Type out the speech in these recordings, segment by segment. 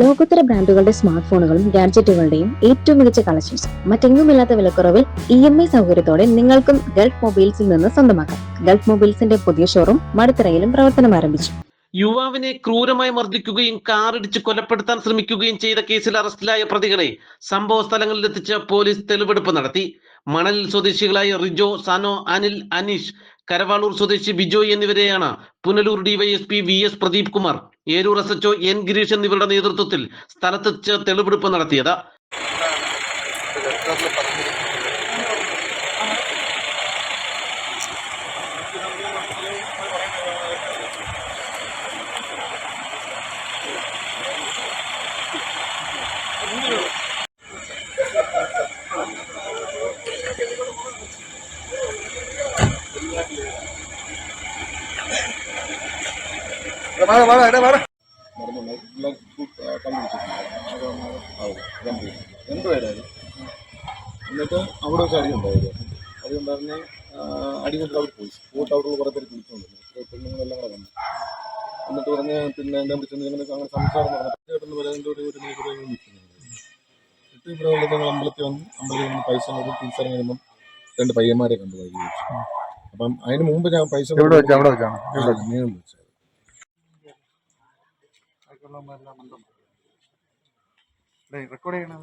ലോകോത്തര ബ്രാൻഡുകളുടെ സ്മാർട്ട് ഫോണുകളും ഗാഡ്ജറ്റുകളുടെയും ഏറ്റവും മികച്ച കളക്ഷൻസ് മറ്റെങ്ങുമില്ലാത്ത വിലക്കുറവിൽ ഇ എം ഐ സൗകര്യത്തോടെ നിങ്ങൾക്കും ഗൾഫ് മൊബൈൽസിൽ നിന്ന് സ്വന്തമാക്കാം. ഗൾഫ് മൊബൈൽസിന്റെ പുതിയ ഷോറൂം മടുത്തറയിലും പ്രവർത്തനം ആരംഭിച്ചു. യുവാവിനെ ക്രൂരമായി മർദ്ദിക്കുകയും കാറിടിച്ച് കൊലപ്പെടുത്താൻ ശ്രമിക്കുകയും ചെയ്ത കേസിൽ അറസ്റ്റിലായ പ്രതികളെ സംഭവ സ്ഥലങ്ങളിലെത്തിച്ച് പോലീസ് തെളിവെടുപ്പ് നടത്തി. മണലിൽ സ്വദേശികളായ റിജോ സാനോ അനിൽ അനീഷ് കരവാളൂർ സ്വദേശി ബിജോയ് എന്നിവരെയാണ് Punalur DYSP V S Pradeep Kumar Eroor S HO N Girish എന്നിവരുടെ നേതൃത്വത്തിൽ സ്ഥലത്തെത്തിച്ച് തെളിവെടുപ്പ് നടത്തിയത്. രണ്ടുപേരായിരുന്നു എന്നിട്ട് അവിടെ വെച്ച് അടിയുണ്ടായത് അടിയുണ്ടായിരുന്നെ അടികൊണ്ട് അവർ പോയി. പോയിട്ട് അവിടെ കുറേ പേര് കുളിച്ചുകൊണ്ടിരുന്നു പെണ്ണുങ്ങളെല്ലാം കൂടെ വന്നു. എന്നിട്ട് പറഞ്ഞ് പിന്നെ എന്റെ വിളിച്ചെന്ന് അങ്ങനെ സംസാരം നടന്നു. പറയുന്ന എന്തോ ഒരു നിൽക്കുന്നുണ്ട് എന്നിട്ട് ഇവിടെ ഉള്ളത് ഞങ്ങൾ അമ്പലത്തിൽ വന്ന് അമ്പലത്തിൽ വന്ന് പൈസ കൊടുത്ത് തിരിച്ചറിഞ്ഞ് വരുമ്പം രണ്ട് പയ്യന്മാരെ കണ്ടു വൈകി അപ്പം അതിന് മുമ്പ് ഞാൻ പൈസ നീളം വെച്ചത് റെക്കോർഡ് ചെയ്യണം.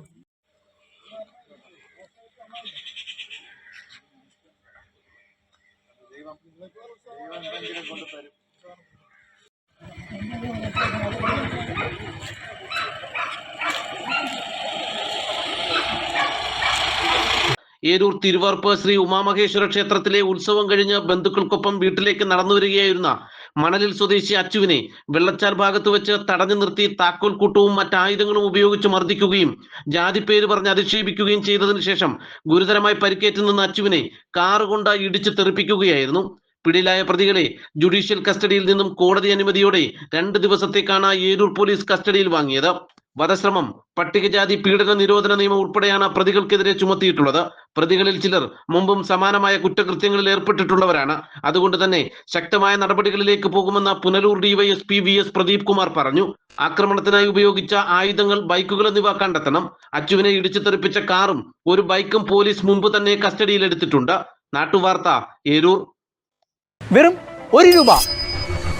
ഏരൂർ തിരുവാർപ്പ് ശ്രീ ഉമാമഹേശ്വര ക്ഷേത്രത്തിലെ ഉത്സവം കഴിഞ്ഞ് ബന്ധുക്കൾക്കൊപ്പം വീട്ടിലേക്ക് നടന്നു വരികയായിരുന്ന മണലിൽ സ്വദേശി അച്ചുവിനെ വെള്ളച്ചാൽ ഭാഗത്ത് വെച്ച് തടഞ്ഞു നിർത്തി താക്കോൽ കൂട്ടവും മറ്റായുധങ്ങളും ഉപയോഗിച്ച് മർദ്ദിക്കുകയും ജാതിപ്പേര് പറഞ്ഞ് അധിക്ഷേപിക്കുകയും ചെയ്തതിനു ശേഷം ഗുരുതരമായി പരിക്കേറ്റ് നിന്ന അച്ചുവിനെ കാറുകൊണ്ട് ഇടിച്ച് തെറിപ്പിക്കുകയായിരുന്നു. പിടിയിലായ പ്രതികളെ ജുഡീഷ്യൽ കസ്റ്റഡിയിൽ നിന്നും കോടതി അനുമതിയോടെ രണ്ട് ദിവസത്തേക്കാണ് ഏരൂർ പോലീസ് കസ്റ്റഡിയിൽ വാങ്ങിയത്. വധശ്രമം പട്ടികജാതി പീഡന നിരോധന നിയമം ഉൾപ്പെടെയാണ് പ്രതികൾക്കെതിരെ ചുമത്തിയിട്ടുള്ളത്. പ്രതികളിൽ ചിലർ മുമ്പും സമാനമായ കുറ്റകൃത്യങ്ങളിൽ ഏർപ്പെട്ടിട്ടുള്ളവരാണ്. അതുകൊണ്ട് തന്നെ ശക്തമായ നടപടികളിലേക്ക് പോകുമെന്ന Punalur DYSP V S Pradeep Kumar പറഞ്ഞു. ആക്രമണത്തിനായി ഉപയോഗിച്ച ആയുധങ്ങൾ ബൈക്കുകൾ എന്നിവ കണ്ടെത്തണം. അച്ചുവിനെ ഇടിച്ചു തെറിപ്പിച്ച കാറും ഒരു ബൈക്കും പോലീസ് മുമ്പ് തന്നെ കസ്റ്റഡിയിലെടുത്തിട്ടുണ്ട്. നാട്ടുവാർത്ത ഏരൂർ. വെറും ഒരു രൂപ.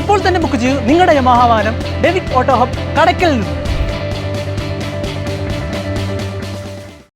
ഇപ്പോൾ തന്നെ ബുക്ക് ചെയ്യൂ നിങ്ങളുടെ യമാഹ ഡെവിക് ഓട്ടോ ഹബ് കടക്കൽ നിന്നും.